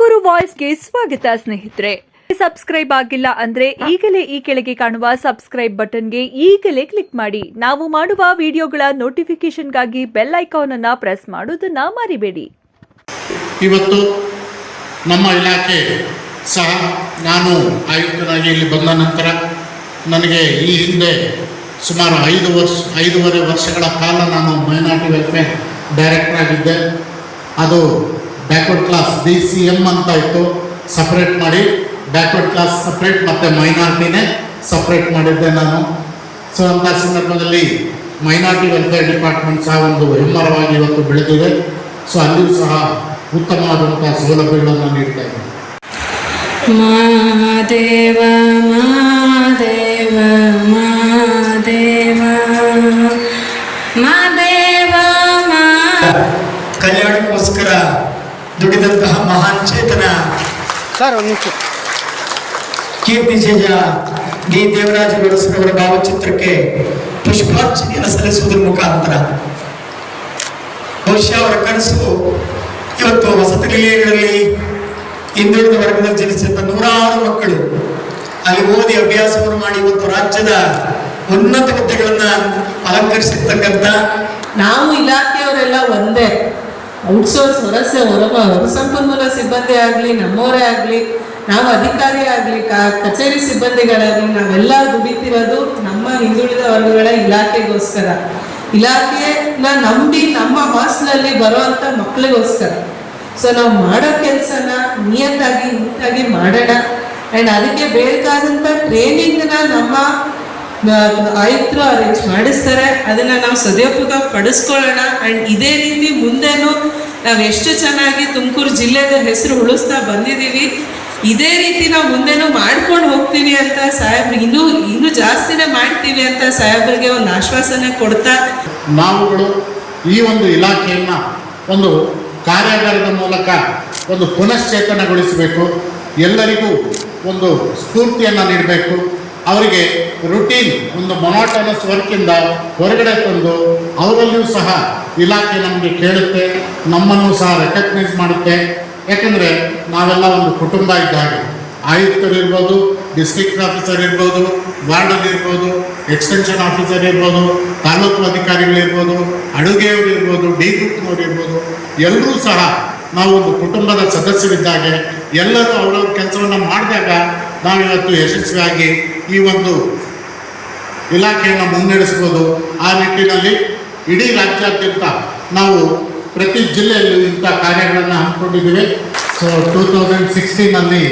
ತುಮಕೂರು ವಾಯ್ಸ್ಗೆ ಸ್ವಾಗತ ಸ್ನೇಹಿತರೆ. ಸಬ್ಸ್ಕ್ರೈಬ್ ಆಗಿಲ್ಲ ಅಂದ್ರೆ ಈಗಲೇ ಈ ಕೆಳಗೆ ಕಾಣುವ ಸಬ್ಸ್ಕ್ರೈಬ್ ಬಟನ್ಗೆ ಈಗಲೇ ಕ್ಲಿಕ್ ಮಾಡಿ. ನಾವು ಮಾಡುವ ವಿಡಿಯೋಗಳ ನೋಟಿಫಿಕೇಶನ್ಗಾಗಿ ಬೆಲ್ ಐಕಾನ್ ಅನ್ನ ಪ್ರೆಸ್ ಮಾಡೋದನ್ನ ಮರಿಬೇಡಿ. ಇವತ್ತು ನಮ್ಮ ಇಲಾಖೆ ಸಹ ನಾನು ಆಯುಕ್ತನಾಗಿ ಇಲ್ಲಿ ಬಂದ ನಂತರ ನನಗೆ ಈ ಹಿಂದೆ ಸುಮಾರು ಐದು ವರ್ಷ, ಐದೂವರೆ ವರ್ಷಗಳ ಕಾಲ ನಾನು ಮೈನಾರಿಟಿ ವೆಲ್ಫೇರ್ ಡೈರೆಕ್ಟರ್ ಆಗಿದ್ದೆ. ಅದು backward class B C M ಅಂತ ಇತ್ತು ಸಪ್ರೇಟ್ ಮಾಡಿ ಬ್ಯಾಕ್ವರ್ಡ್ ಕ್ಲಾಸ್ ಸಪ್ರೇಟ್ ಮತ್ತು ಮೈನಾರಿಟಿನೇ ಸಪ್ರೇಟ್ ಮಾಡಿದ್ದೆ ನಾನು. ಸೊ ಅಂತ ಸಂದರ್ಭದಲ್ಲಿ ಮೈನಾರಿಟಿ ವೆಲ್ಫೇರ್ ಡಿಪಾರ್ಟ್ಮೆಂಟ್ ಸಹ ಒಂದು ಹೆಮ್ಮರವಾಗಿ ಇವತ್ತು ಬೆಳೆದಿದೆ. ಸೊ ಅಲ್ಲಿಯೂ ಸಹ ಉತ್ತಮವಾದಂಥ ಸೌಲಭ್ಯಗಳನ್ನು ನೀಡ್ತಾ ಇದೆ. ಮಾದೇವ ಮಾದೇವ ಮಾದೇವ ಮಾದೇವ ಮಾ ಕಲ್ಯಾಣಕ್ಕೋಸ್ಕರ ದುಡಿದಂತಹ ಮಹಾನ್ ಚೇತನ. ಸರ್ ಕೀರ್ತಿ ಜಯ ಡಿ. ದೇವರಾಜ ಬೆಳಸರವರ ಭಾವಚಿತ್ರಕ್ಕೆ ಪುಷ್ಪಾರ್ಚನೆಯನ್ನು ಸಲ್ಲಿಸುವುದರ ಮುಖಾಂತರ. ಬಹುಶಃ ಅವರ ಕನಸು ಇವತ್ತು ವಸತಿ ನಿಲಯಗಳಲ್ಲಿ ಹಿಂದುಳಿದ ವರ್ಗದಲ್ಲಿ ಜನಿಸಿದ ನೂರಾರು ಮಕ್ಕಳು. ಅಲ್ಲಿ ಓದಿ ಅಭ್ಯಾಸವನ್ನು ಮಾಡಿ ಇವತ್ತು ರಾಜ್ಯದ ಉನ್ನತ ಹುದ್ದೆಗಳನ್ನ ಅಲಂಕರಿಸಿರ್ತಕ್ಕಂಥ ನಾವು ಇಲಾಖೆಯವರೆಲ್ಲ ಒಂದೇ. ಔಟ್ಸೋರ್ಸ್ ಹೊರಸ ಹೊರ ಹೊರಸಂಪನ್ಮೂಲ ಸಿಬ್ಬಂದಿ ಆಗಲಿ, ನಮ್ಮವರೇ ಆಗಲಿ, ನಾವು ಅಧಿಕಾರಿ ಆಗಲಿ ಕಚೇರಿ ಸಿಬ್ಬಂದಿಗಳಾಗಲಿ ನಾವೆಲ್ಲ ದುಡಿತಿರೋದು ನಮ್ಮ ಹಿಂದುಳಿದ ವರ್ಗಗಳ ಇಲಾಖೆಗೋಸ್ಕರ. ಇಲಾಖೆನ ನಂಬಿ ನಮ್ಮ ಹಾಸ್ನಲ್ಲಿ ಬರುವಂಥ ಮಕ್ಕಳಿಗೋಸ್ಕರ ಸೊ ನಾವು ಮಾಡೋ ಕೆಲಸನ ನಿಯತ್ತಾಗಿ, ನೀಟಾಗಿ ಮಾಡೋಣ. ಆ್ಯಂಡ್ ಅದಕ್ಕೆ ಬೇಕಾದಂಥ ಟ್ರೈನಿಂಗ್ನ ನಮ್ಮ ಆಯುಕ್ತರು ಅರೇಂಜ್ ಮಾಡಿಸ್ತಾರೆ. ಅದನ್ನು ನಾವು ಸದುಪಯೋಗ ಪಡಿಸ್ಕೊಳ್ಳೋಣ. ಆ್ಯಂಡ್ ಇದೇ ರೀತಿ ಮುಂದೆನೂ ನಾವು ಎಷ್ಟು ಚೆನ್ನಾಗಿ ತುಮಕೂರು ಜಿಲ್ಲೆದ ಹೆಸರು ಉಳಿಸ್ತಾ ಬಂದಿದ್ದೀವಿ ಇದೇ ರೀತಿ ನಾವು ಮುಂದೆನೂ ಮಾಡ್ಕೊಂಡು ಹೋಗ್ತೀವಿ ಅಂತ ಸಾಹೇಬ್ರಿಗೆ ಇನ್ನೂ ಇನ್ನೂ ಜಾಸ್ತಿನೇ ಮಾಡ್ತೀವಿ ಅಂತ ಸಾಹೇಬ್ರಿಗೆ ಒಂದು ಆಶ್ವಾಸನೆ ಕೊಡ್ತಾ. ನಾವುಗಳು ಈ ಒಂದು ಇಲಾಖೆಯನ್ನು ಒಂದು ಕಾರ್ಯಾಗಾರದ ಮೂಲಕ ಒಂದು ಪುನಶ್ಚೇತನಗೊಳಿಸಬೇಕು. ಎಲ್ಲರಿಗೂ ಒಂದು ಸ್ಫೂರ್ತಿಯನ್ನು ನೀಡಬೇಕು. ಅವರಿಗೆ ರುಟೀನ್ ಒಂದು ಮೊನಾಟನಸ್ ವರ್ಕಿಂದ ಹೊರಗಡೆ ತಂದು ಅವರಲ್ಲಿಯೂ ಸಹ ಇಲಾಖೆ ನಮಗೆ ಕೇಳುತ್ತೆ, ನಮ್ಮನ್ನು ಸಹ ರೆಕಗ್ನೈಸ್ ಮಾಡುತ್ತೆ. ಯಾಕಂದರೆ ನಾವೆಲ್ಲ ಒಂದು ಕುಟುಂಬ ಇದ್ದಾಗ ಆಯುಕ್ತರು ಇರ್ಬೋದು ಡಿಸ್ಟ್ರಿಕ್ಟ್ ಆಫೀಸರ್ ಇರ್ಬೋದು ವಾರ್ಡಲ್ಲಿ ಇರ್ಬೋದು ಎಕ್ಸ್ಟೆನ್ಷನ್ ಆಫೀಸರ್ ಇರ್ಬೋದು, ತಾಲೂಕು ಅಧಿಕಾರಿಗಳಿರ್ಬೋದು ಅಡುಗೆಯವರು ಇರ್ಬೋದು ಡಿ ಗ್ರೂಪ್ನವ್ರು ಇರ್ಬೋದು, ಎಲ್ಲರೂ ಸಹ ನಾವು ಒಂದು ಕುಟುಂಬದ ಸದಸ್ಯರಿದ್ದಾಗೆ ಎಲ್ಲರೂ ಅವರವ್ರ ಕೆಲಸವನ್ನು ಮಾಡಿದಾಗ ನಾವಿವತ್ತು ಯಶಸ್ವಿಯಾಗಿ ಈ ಒಂದು ಇಲಾಖೆಯನ್ನು ಮುನ್ನಡೆಸ್ಬೋದು. ಆ ನಿಟ್ಟಿನಲ್ಲಿ ಇಡೀ ರಾಜ್ಯಾದ್ಯಂತ ನಾವು ಪ್ರತಿ ಜಿಲ್ಲೆಯಲ್ಲೂ ಇಂಥ ಕಾರ್ಯಗಳನ್ನು ಹಮ್ಮಿಕೊಂಡಿದ್ದೀವಿ. ಸೊ ಟೂ ತೌಸಂಡ್ ಸಿಕ್ಸ್ಟೀನಲ್ಲಿ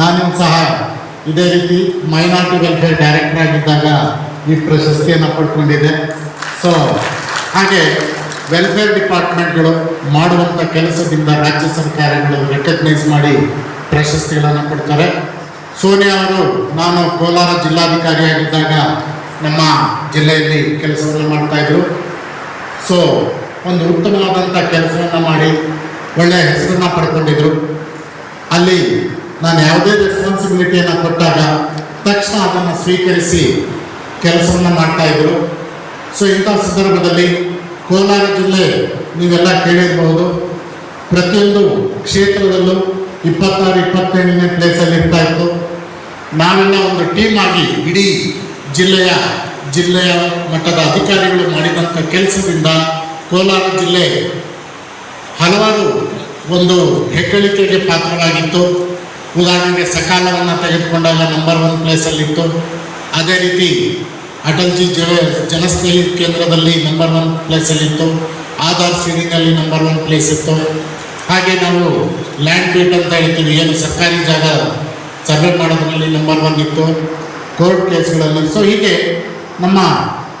ನಾನು ಸಹ ಇದೇ ರೀತಿ ಮೈನಾರಿಟಿ ವೆಲ್ಫೇರ್ ಡೈರೆಕ್ಟರ್ ಆಗಿದ್ದಾಗ ಈ ಪ್ರಶಸ್ತಿಯನ್ನು ಪಡ್ಕೊಂಡಿದ್ದೆ. ಸೊ ಹಾಗೆ ವೆಲ್ಫೇರ್ ಡಿಪಾರ್ಟ್ಮೆಂಟ್ಗಳು ಮಾಡುವಂಥ ಕೆಲಸದಿಂದ ರಾಜ್ಯ ಸರ್ಕಾರಗಳು ರೆಕಗ್ನೈಸ್ ಮಾಡಿ ಪ್ರಶಸ್ತಿಗಳನ್ನು ಕೊಡ್ತಾರೆ. ಸೋನಿಯಾ ಅವರು, ನಾನು ಕೋಲಾರ ಜಿಲ್ಲಾಧಿಕಾರಿಯಾಗಿದ್ದಾಗ ನಮ್ಮ ಜಿಲ್ಲೆಯಲ್ಲಿ ಕೆಲಸವನ್ನು ಮಾಡ್ತಾಯಿದ್ರು ಸೊ ಒಂದು ಉತ್ತಮವಾದಂಥ ಕೆಲಸವನ್ನು ಮಾಡಿ ಒಳ್ಳೆಯ ಹೆಸರನ್ನು ಪಡ್ಕೊಂಡಿದ್ರು. ಅಲ್ಲಿ ನಾನು ಯಾವುದೇ ರೆಸ್ಪಾನ್ಸಿಬಿಲಿಟಿಯನ್ನು ಕೊಟ್ಟಾಗ ತಕ್ಷಣ ಅದನ್ನು ಸ್ವೀಕರಿಸಿ ಕೆಲಸವನ್ನು ಮಾಡ್ತಾಯಿದ್ರು ಸೊ ಇಂಥ ಸಂದರ್ಭದಲ್ಲಿ ಕೋಲಾರ ಜಿಲ್ಲೆ ನೀವೆಲ್ಲ ಕೇಳಿರಬಹುದು. ಪ್ರತಿಯೊಂದು ಕ್ಷೇತ್ರದಲ್ಲೂ ಇಪ್ಪತ್ತಾರು, ಇಪ್ಪತ್ತೇಳನೇ ಪ್ಲೇಸಲ್ಲಿ ಇರ್ತಾ ಇತ್ತು. ನಾವೆಲ್ಲ ಒಂದು ಟೀಮ್ ಆಗಿ ಇಡೀ ಜಿಲ್ಲೆಯ ಜಿಲ್ಲೆಯ ಮಟ್ಟದ ಅಧಿಕಾರಿಗಳು ಮಾಡಿದಂಥ ಕೆಲಸದಿಂದ ಕೋಲಾರ ಜಿಲ್ಲೆ ಹಲವಾರು ಒಂದು ಹೆಗ್ಗಳಿಕೆಗೆ ಪಾತ್ರವಾಗಿತ್ತು. ಉದಾಹರಣೆಗೆ ಸಕಾಲವನ್ನು ತೆಗೆದುಕೊಂಡಾಗ ನಂಬರ್ ಒನ್ ಪ್ಲೇಸಲ್ಲಿತ್ತು ಅದೇ ರೀತಿ ಅಟಲ್ಜಿ ಜನ ಜನಸ್ನೇಹಿ ಕೇಂದ್ರದಲ್ಲಿ ನಂಬರ್ ಒನ್ ಪ್ಲೇಸಲ್ಲಿತ್ತು ಆಧಾರ್ ಸೀರಿಂಗಲ್ಲಿ ನಂಬರ್ ಒನ್ ಪ್ಲೇಸ್ ಇತ್ತು. ಹಾಗೆ ನಾವು ಲ್ಯಾಂಡ್ ಬೀಟ್ ಅಂತ ಹೇಳ್ತೀವಿ. ಏನು ಸರ್ಕಾರಿ ಜಾಗ ಸರ್ವೆ ಮಾಡೋದ್ರಲ್ಲಿ ನಂಬರ್ ಒನ್ ಇತ್ತು. ಕೋರ್ಟ್ ಕೇಸ್ಗಳಲ್ಲಿ ಸೊ ಹೀಗೆ ನಮ್ಮ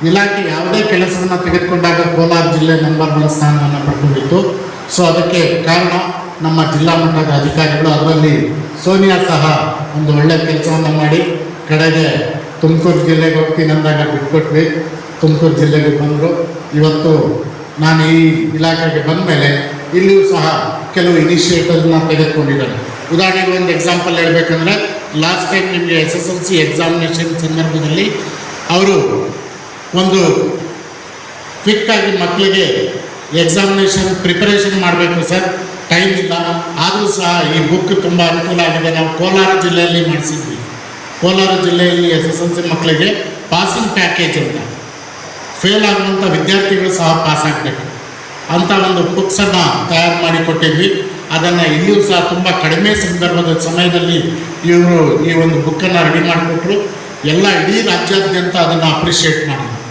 ಇಲಾಖೆ ಯಾವುದೇ ಕೆಲಸವನ್ನು ತೆಗೆದುಕೊಂಡಾಗ ಕೋಲಾರ ಜಿಲ್ಲೆ ನಂಬರ್ ಒನ್ ಸ್ಥಾನವನ್ನು ಪಡ್ಕೊಂಡಿತ್ತು. ಸೊ ಅದಕ್ಕೆ ಕಾರಣ ನಮ್ಮ ಜಿಲ್ಲಾ ಮಟ್ಟದ ಅಧಿಕಾರಿಗಳು ಅದರಲ್ಲಿ ಸೋನಿಯಾ ಸಹ ಒಂದು ಒಳ್ಳೆಯ ಕೆಲಸವನ್ನು ಮಾಡಿ ಕಡೆಗೆ ತುಮಕೂರು ಜಿಲ್ಲೆಗೆ ಹೋಗ್ತೀನಿ ಅಂದಾಗ ಬಿಟ್ಕೊಟ್ವಿ. ತುಮಕೂರು ಜಿಲ್ಲೆಗೆ ಬಂದರು. ಇವತ್ತು ನಾನು ಈ ಇಲಾಖೆಗೆ ಬಂದ ಮೇಲೆ ಇಲ್ಲಿಯೂ ಸಹ ಕೆಲವು ಇನಿಷಿಯೇಟಿವ್ನ ತೆಗೆದುಕೊಂಡಿದ್ದಾರೆ. ಉದಾಹರಣೆಗೆ ಒಂದು ಎಕ್ಸಾಂಪಲ್ ಹೇಳಬೇಕಂದ್ರೆ ಲಾಸ್ಟ್ ಟೈಮ್ ನಿಮಗೆ S S L C examination ಸಂದರ್ಭದಲ್ಲಿ ಅವರು ಒಂದು ಕ್ವಿಕ್ಕಾಗಿ ಮಕ್ಕಳಿಗೆ ಎಕ್ಸಾಮಿನೇಷನ್ ಪ್ರಿಪರೇಷನ್ ಮಾಡಬೇಕು ಸರ್ ಟೈಮ್ ಇಲ್ಲ. ಆದರೂ ಸಹ ಈ ಬುಕ್ ತುಂಬ ಅನುಕೂಲ ಆಗಿದೆ. ನಾವು ಕೋಲಾರ ಜಿಲ್ಲೆಯಲ್ಲಿ ಮಾಡಿಸಿದ್ವಿ. ಕೋಲಾರ ಜಿಲ್ಲೆಯಲ್ಲಿ ಎಸ್ ಎಸ್ ಎಲ್ ಸಿ ಮಕ್ಕಳಿಗೆ ಪಾಸಿಂಗ್ ಪ್ಯಾಕೇಜ್ ಅಂತ. ಫೇಲ್ ಆಗುವಂಥ ವಿದ್ಯಾರ್ಥಿಗಳು ಸಹ ಪಾಸ್ ಆಗಬೇಕು. ಅಂಥ ಒಂದು ಬುಕ್ಸನ್ನು ತಯಾರು ಮಾಡಿಕೊಟ್ಟಿದ್ವಿ. ಅದನ್ನು ಇಲ್ಲಿಯೂ ಸಹ ತುಂಬ ಕಡಿಮೆ ಸಂದರ್ಭದ ಸಮಯದಲ್ಲಿ ಇವರು ಈ ಒಂದು ಬುಕ್ಕನ್ನು ರೆಡಿ ಮಾಡಿಕೊಟ್ರು. ಎಲ್ಲ ಇಡೀ ರಾಜ್ಯಾದ್ಯಂತ ಅದನ್ನು ಅಪ್ರಿಷಿಯೇಟ್ ಮಾಡಿದ್ರು.